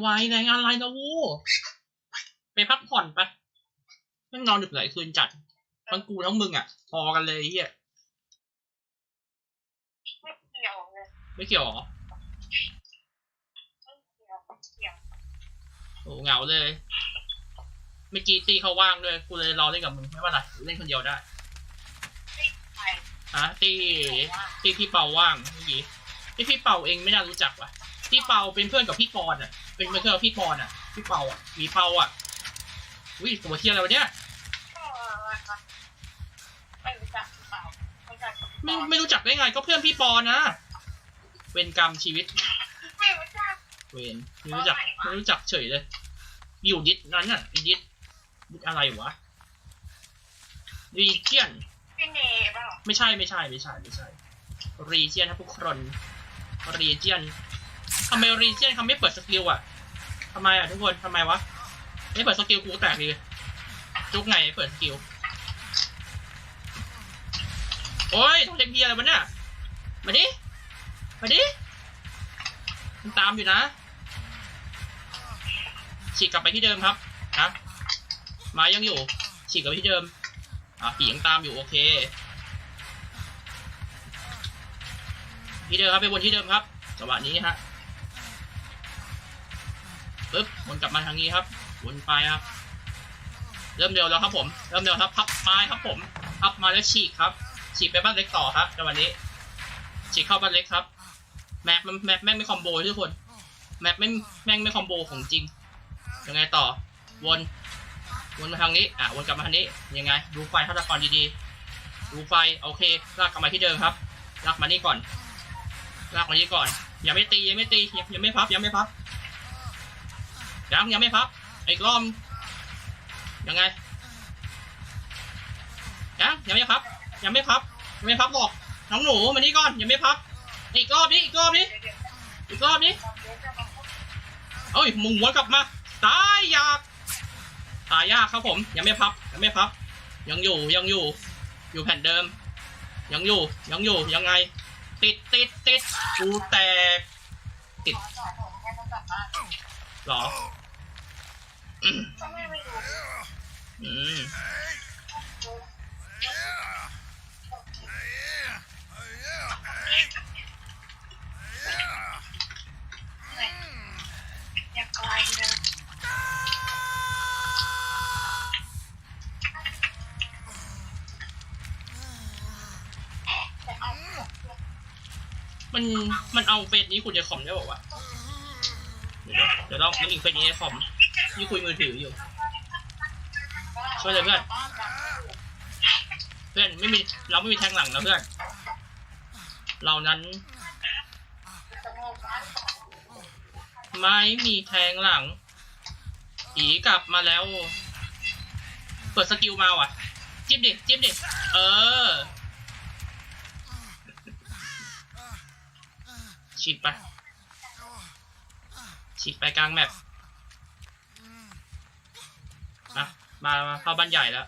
ไว้แรงอะไรนะวูไปพักผ่อนไปแม่งนอนดึกหลายคืนจัดทั้งกูทั้งมึงอะ พอกันเลยไอ้เฮียไม่เกี่ยวเลยไม่เกี่ยวหรอไม่เกี่ยวไม่เกี่ยวโอ้เหงาเลยเมื่อกี้ตีเขาว่างด้วยกูเลยรอเล่นกับมึงไม่ว่าไรเล่นคนเดียวได้ไปฮะตีตีพี่เปาว่างเมื่อกี้ที่พี่เปาเองไม่น่ารู้จักว่ะพี่เปาเป็นเพื่อนกับพี่ปอนอะ เป็นเพื่อนกับพี่ปอนอะพี่เปาอะมีเปาอะอุ้ยตัวเทียอะไรวะเนี่ยก็ไม่รู้จักหรือเปล่าไม่รู้จักไม่ไม่รู้จักได้ไง ก็เพื่อนพี่ปอนนะเวรกรรมชีวิต ไม่รู้จักเวนไม่รู้จักไม่รู้จักเฉยเลย อยู่ดิสนั้นน่ะดิสดิสอะไรวะรีเจียนพี่เนเปล่าไม่ใช่ไม่ใช่ไม่ใช่ไม่ใช่ รีเจียนครับทุกคนรีเจียนทำไมรีเจียนเขาไม่เปิดสกิลอะ ทำไมอะทุกคนทำไมวะไม่เปิดสกิลกูแตกเลยจุกไงไม่เปิดสกิลโอ้ยต้องเล่นเบียอะไรวะเนี่ยมาดิมาดิมันตามอยู่นะฉีกกลับไปที่เดิมครับนะม้ยังอยู่ฉีกกลับไปที่เดิมอะผียังตามอยู่โอเค ที่เดิมครับไปวนที่เดิมครับจังหวะนี้ฮะ ปึ๊บวนกลับมาทางนี้ครับวนไปครับ เริ่มเร็วแล้วครับผม เริ่มเร็วครับพับไม้ครับผมพับมาแล้วฉีกครับฉีกไปบ้านเล็กต่อครับจังหวะนี้ฉีกเข้าบ้านเล็กครับ แม็กแม็กแม่งไม่คอมโบทุกคน แม็กแม่งแม่งไม่คอมโบของจริงยังไงต่อ วนวนมาทางนี้อะวนกลับมาทางนี้ยังไง ดูไฟฆาตกรดีๆ ดูไฟโอเคลากกลับมาที่เดิมครับลากมานี่ก่อนลากมานี่ก่อน อยังไม่ตียังไม่ตียังยังไม่พับยังไม่พับ ยังยังไม่พับ อีกรอบยังไงยังยังไม่พับ ยังไม่พับยังไม่พับหรอกน้องหนูมานี่ก่อนยังไม่พับ อีกรอบนี้อีกรอบนี้อีกรอบนี้เอ้ยมุงวนกลับมาตายยากตายยากครับผม ยังไม่พับยังไม่พับ ยังอยู่ยังอยู่ อยู่แผ่นเดิม ยังอยู่ยังอยู่ยังไง ติดติดติดกูแตกติดหรอ อืมมันมันเอาเฟซนี้คุณจะคอมได้บอกว่า เดี๋ยวเดี๋ยวลองอีกเฟซนี้ในคอม นี่คุยมือถืออยู่ ช่วยเลยเพื่อน เพื่อนไม่มีเราไม่มีแทงหลังนะเพื่อน เรานั้น ไม่มีแทงหลังผีกลับมาแล้ว เปิดสกิลมาว่ะ จิ้มดิ จิ้มดิ เออ ฉีกไปฉีกไปกลางแมป มามามาเข้าบ้านใหญ่แล้ว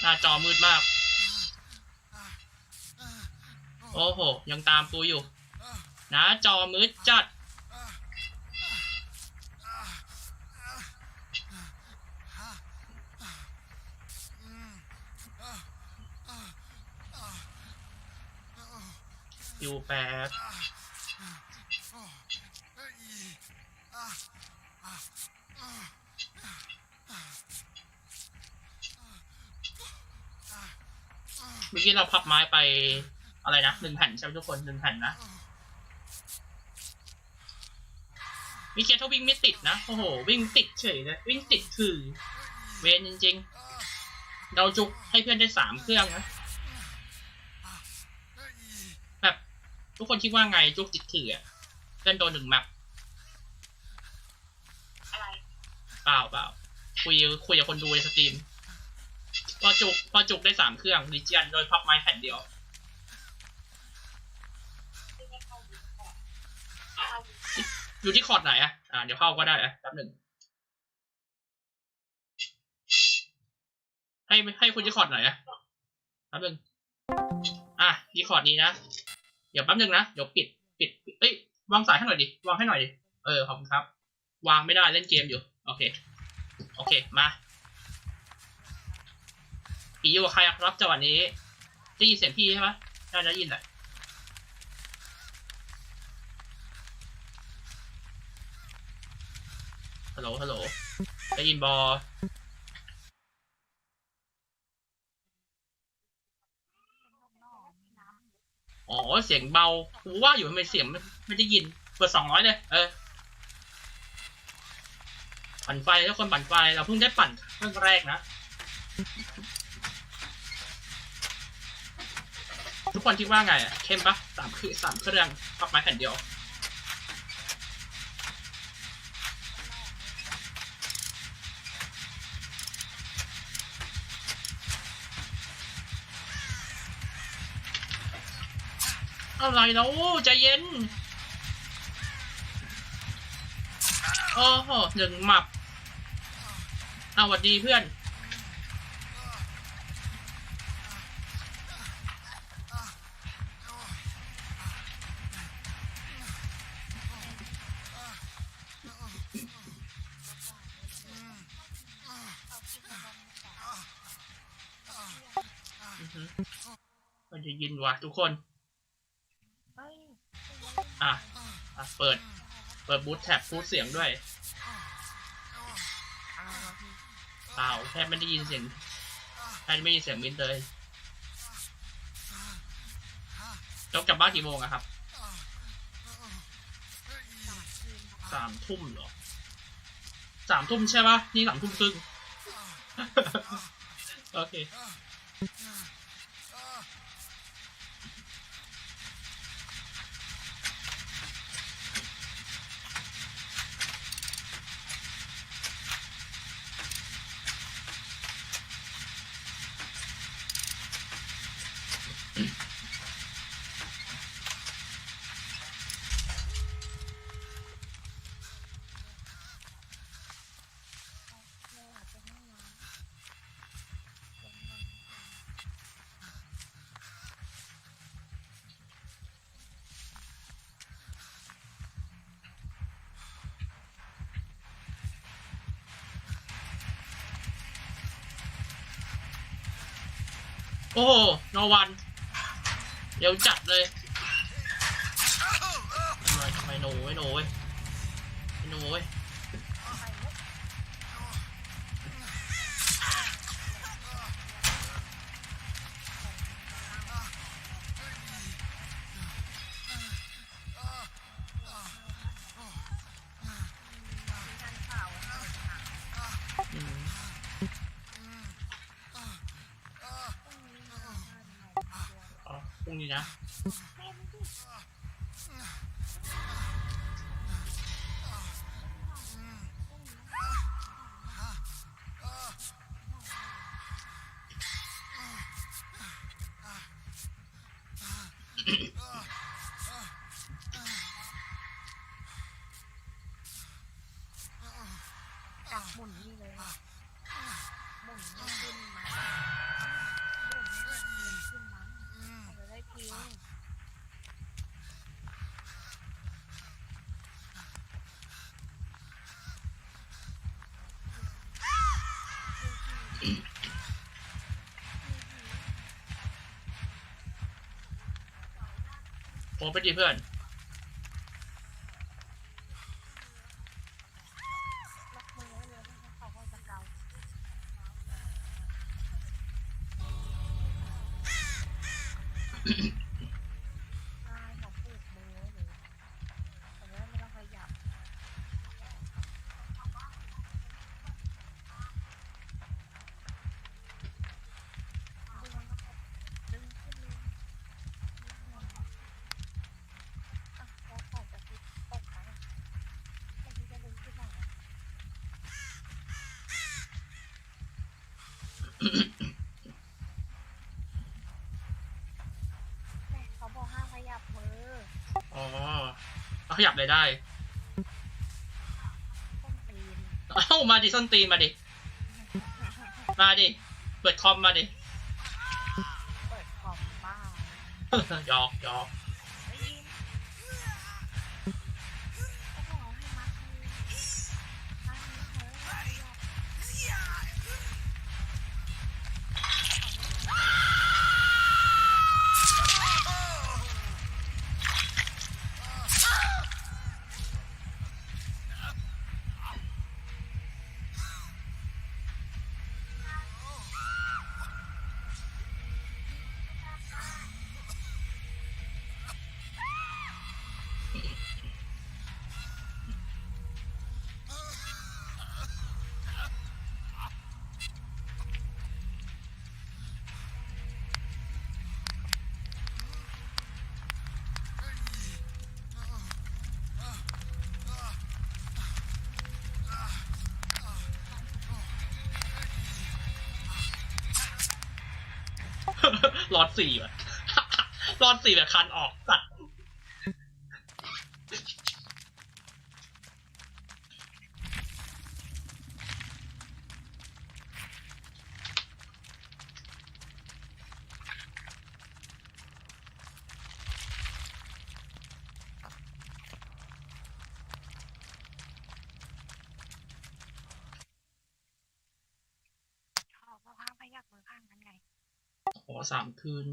หน้าจอมืดมาก โอ้โห ยังตามกูอยู่หน้าจอมืดจัด อยู่แป๊บ เมื่อกี้เราพับไม้ไปอะไรนะหนึ่งแผ่นใช่ไหมทุกคนหนึ่งแผ่นนะมีเคสเขาวิ่งไม่ติดนะ โอ้โห วิ่งติดเฉยเลยวิ่งติดคือ เวนจริงๆ เราจุกให้เพื่อนได้สามเครื่องนะ แบบทุกคนคิดว่าไงจุกติดถืออะเพื่อนโดนหนึ่งแมปอะไร เปล่าเปล่าคุยคุยกับคนดูในสตรีมพ อจุก พอจุกได้สามเครื่องดิจิอันโดยพับไม้แผ่นเดียวที่ไม่เดีกว่าเข้าดีอยู่ที่คอร์ดไหนอะอ่า เดี๋ยวเข้าก็ได้อะแป๊บหนึ่ง ให้ให้คุณที่คอร์ดไหนอะแป๊บหนึ่งอะที่คอร์ดนี้นะ เดี๋ยวแป๊บหนึ่งนะ เดี๋ยวปิด ปิด เอ้ย วางสายให้หน่อยดิ วางให้หน่อยดิ เออ ขอบคุณครับ วางไม่ได้เล่นเกมอยู่ โอเค โอเค มา ผีอยู่ใครครับจังหวะนี้ได้ยินเสียงพี่ใช่ปะน่าจะยินแหละฮัลโหลฮัลโหลได้ยินบออ๋อ เสียงเบากูว่าอยู่ทำไมเสียงไม่ไม่ได้ยิน เปิดสองร้อยเลย เออ ปั่นไฟแล้วคนปั่นไฟ เราเพิ่งได้ปั่นเรื่องแรกนะ ทุกคนคิดว่าไงอะเข้มปะสามคือสามเครื่องปักไม้แผ่นเดียว อะไรแล้วใจเย็นโอ้โหหนึ่งหมับเอาวัดดีเพื่อน มันจะยินว่ะทุกคนเฮ้ยอะ อะ เปิด เปิดบูทแท็บพูดเสียงด้วยเอาละพี่เปล่าแทบไม่ได้ยินเสียงแทบไม่ได้ยินเสียงมินเลยจบกลับบ้านกี่โมงอะครับ สามทุ่มเหรอ สามทุ่มใช่ปะนี่สามทุ่มครึ่ง โอเค โอ้โหนวัน เดี๋ยวจัดเลย นี้นะหมุนนี่เลยหมุนนี่ขึ้นมาหมุนนี่ขึ้นมาเอาไปได้พิง โอ้ไปดีเพื่อน ล็อกมือไว้เลยให้เขาเข้าจากเราใช่เขาผูกมือไว้เลยแต่ว่าไม่ต้องขยับ ดึงขึ้นเลยอะแล้วใส่กระติกตกไปกระติกจะดึงขึ้นมา แม่ เขาบอกห้ามขยับมืออ๋อเอาขยับเลยได้ต้นตีนเอ้ามาดิส้นตีนมาดิ มาดิ เปิดคอมมาดิ เปิดคอมบ้า หยอกหยอก รอดสี่แบบรอดสี่แบบคันออกตัด ชอบเพราะข้างพยักมือข้างนั้นไง ขอ สามคืน